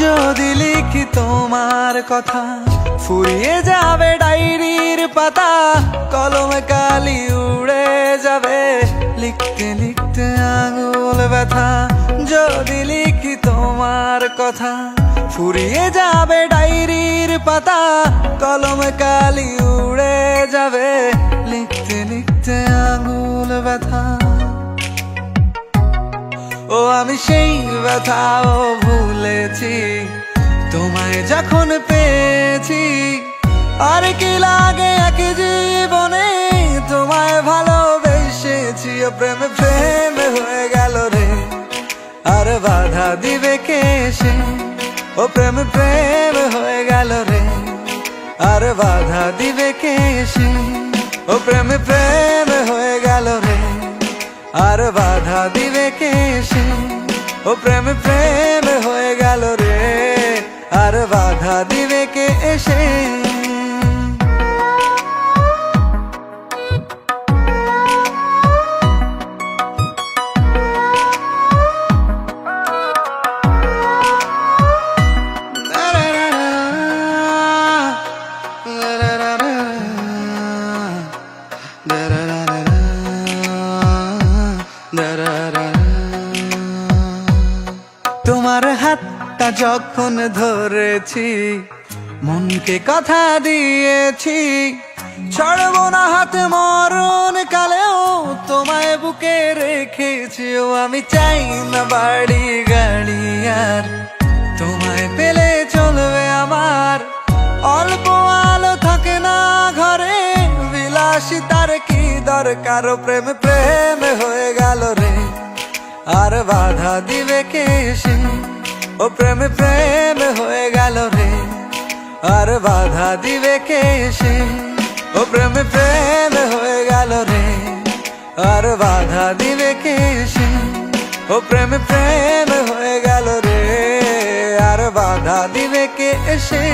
যদি লিখি তোমার কথা, ফুরিয়ে যাবে ডায়েরির পাতা, কলম কালি উড়ে যাবে। লিখতে লিখতে আঙুল ব্যথা, যদি লিখি তোমার কথা, ফুরিয়ে যাবে ডায়েরির পাতা, কলম কালি উড়ে যাবে। লিখতে লিখতে আঙুল ব্যথা আমি সেই ব্যথাও ভুলেছি। তোমায় যখন পেয়েছি, আর কি লাগে এক জীবনে? তোমায় ভালোবেসেছি, ও প্রেম প্রেম হয়ে গেল রে। আর বাধা দিবে কে সে? ও প্রেম প্রেম হয়ে গেল রে। আর বাধা দিবে কে সে? ও প্রেম প্রেম হয়ে গেল রে। আর বাধা দিবে কে সে? ও প্রেম প্রেম হয়ে গেল রে আর বাধা দিবে কে এসে তোমার হাতটা যখন ধরেছি, মনকে কথা দিয়েছি, ছাড়বো না হাত মরণ কালেও তোমায় বুকে রেখেছি। ও, আমি চাই না বাড়ি গাড়ি আর তোমায় পেলে চলবে আমার। অল্প আলো থাকে না ঘরে, বিলাসী তার কি দরকার? প্রেম প্রেম হয়ে গেল রে। আর বাধা দিবে কে ও প্রেম প্রেম হয়ে গেল রে। আর বাধা দিবে কে সে ও প্রেম প্রেম হয়ে গেল রে। আর বাধা দিবে কে সে ও প্রেম প্রেম হয়ে গেল রে। আর বাধা দিবে কে সে